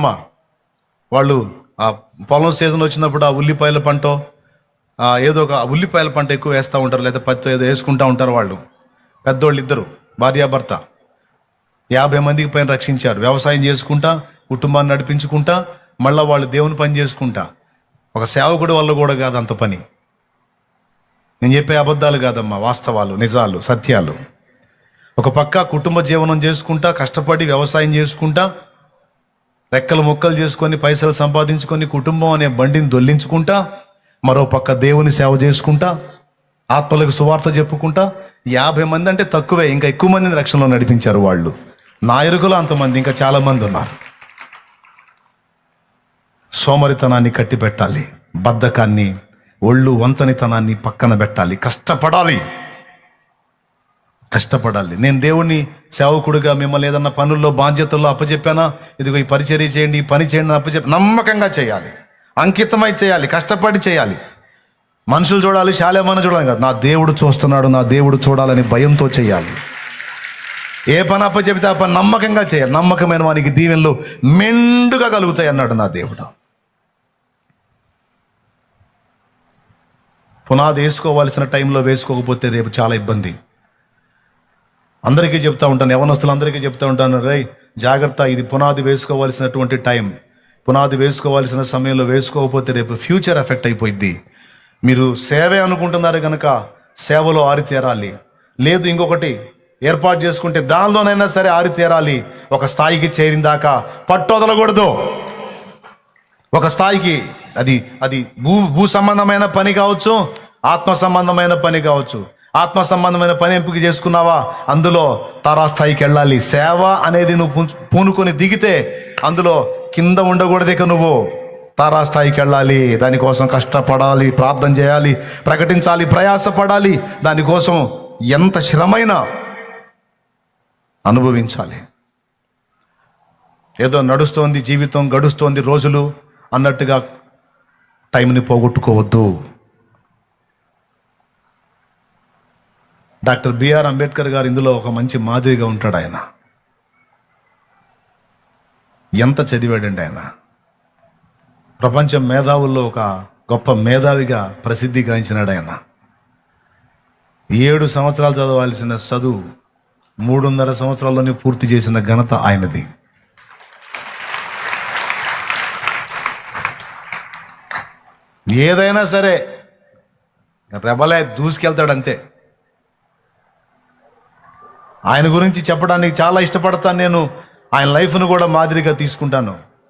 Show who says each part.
Speaker 1: అమ్మా వాళ్ళు ఆ పొలం సీజన్ వచ్చినప్పుడు ఆ ఉల్లిపాయల పంట ఏదో ఒక ఉల్లిపాయల పంట ఎక్కువ వేస్తూ ఉంటారు లేదా పత్తి ఏదో వేసుకుంటూ ఉంటారు వాళ్ళు. పెద్దోళ్ళు ఇద్దరు భార్యాభర్త. యాభై మందికి పైన రక్షించారు. వ్యవసాయం చేసుకుంటా కుటుంబాన్ని నడిపించుకుంటా మళ్ళీ వాళ్ళు దేవుని పని చేసుకుంటా. ఒక సేవకుడి వల్ల కూడా కాదు అంత పని. నేను చెప్పే అబద్ధాలు కాదమ్మా వాస్తవాలు నిజాలు సత్యాలు. ఒక పక్క కుటుంబ జీవనం చేసుకుంటా కష్టపడి వ్యవసాయం చేసుకుంటా రెక్కలు మొక్కలు చేసుకొని పైసలు సంపాదించుకొని కుటుంబం అనే బండిని దొల్లించుకుంటా మరో పక్క దేవుని సేవ చేసుకుంటా ఆత్మలకు సువార్త చెప్పుకుంటా యాభై మంది అంటే తక్కువే ఇంకా ఎక్కువ మందిని రక్షణలో నడిపించారు వాళ్ళు. నా అంతమంది ఇంకా చాలామంది ఉన్నారు. సోమరితనాన్ని కట్టి పెట్టాలి బద్ధకాన్ని ఒళ్ళు వంచనితనాన్ని పక్కన పెట్టాలి కష్టపడాలి. కష్టపడాలి. నేను దేవుణ్ణి సేవకుడిగా మిమ్మల్ని ఏదన్నా పనుల్లో బాధ్యతల్లో అప్పచెప్పానా ఇదిగో ఈ పరిచర్య చేయండి ఈ పని చేయండి అప్పచెప్ప నమ్మకంగా చేయాలి. అంకితమై చేయాలి కష్టపడి చేయాలి. మనుషులు చూడాలి శాలేమని చూడాలి కదా. నా దేవుడు చూస్తున్నాడు నా దేవుడు చూడాలని భయంతో చేయాలి. ఏ పని అప్పచెప్తే ఆ పని నమ్మకంగా చేయాలి. నమ్మకమైన వానికి దీవెనలు మెండుగా కలుగుతాయి అన్నాడు నా దేవుడు. పునాది వేసుకోవాల్సిన టైంలో వేసుకోకపోతే రేపు చాలా ఇబ్బంది. అందరికీ చెప్తా ఉంటాను. యవనస్తులు అందరికీ చెప్తా ఉంటాను. రే జాగ్రత్త ఇది పునాది వేసుకోవాల్సినటువంటి టైం. పునాది వేసుకోవాల్సిన సమయంలో వేసుకోకపోతే రేపు ఫ్యూచర్ ఎఫెక్ట్ అయిపోయింది మీరు సేవే అనుకుంటున్నారు కనుక సేవలో ఆరితేరాలి లేదు ఇంకొకటి ఏర్పాటు చేసుకుంటే దానిలోనైనా సరే ఆరితేరాలి ఒక స్థాయికి చేరిన దాకా పట్టొదలకూడదు ఒక స్థాయికి అది అది భూ భూ సంబంధమైన పని కావచ్చు ఆత్మ సంబంధమైన పని కావచ్చు. ఆత్మ సంబంధమైన పని ఎంపిక చేసుకున్నావా? అందులో తారా స్థాయికి వెళ్ళాలి. సేవ అనేది నువ్వు పూనుకొని దిగితే అందులో కింద ఉండకూడదు ఇక నువ్వు. తారా స్థాయికి వెళ్ళాలి. దానికోసం కష్టపడాలి ప్రార్థన చేయాలి ప్రకటించాలి ప్రయాసపడాలి. దానికోసం ఎంత శ్రమైనా అనుభవించాలి. ఏదో నడుస్తోంది జీవితం గడుస్తోంది రోజులు అన్నట్టుగా టైంని పోగొట్టుకోవద్దు. డాక్టర్ బిఆర్ అంబేద్కర్ గారు ఇందులో ఒక మంచి మాదిరిగా ఉంటాడు ఆయన. ఎంత చదివాడండి ఆయన? ప్రపంచం మేధావుల్లో ఒక గొప్ప మేధావిగా ప్రసిద్ధి గాంచినాడు ఆయన. ఏడు సంవత్సరాలు చదవాల్సిన చదువు మూడున్నర సంవత్సరాల్లోనే పూర్తి చేసిన ఘనత ఆయనది. ఏదైనా సరే రెబలే దూసుకెళ్తాడు అంతే ఆయన గురించి చెప్పడానికి చాలా ఇష్టపడతాను నేను. ఆయన లైఫ్ను కూడా మాదిరిగా తీసుకుంటాను.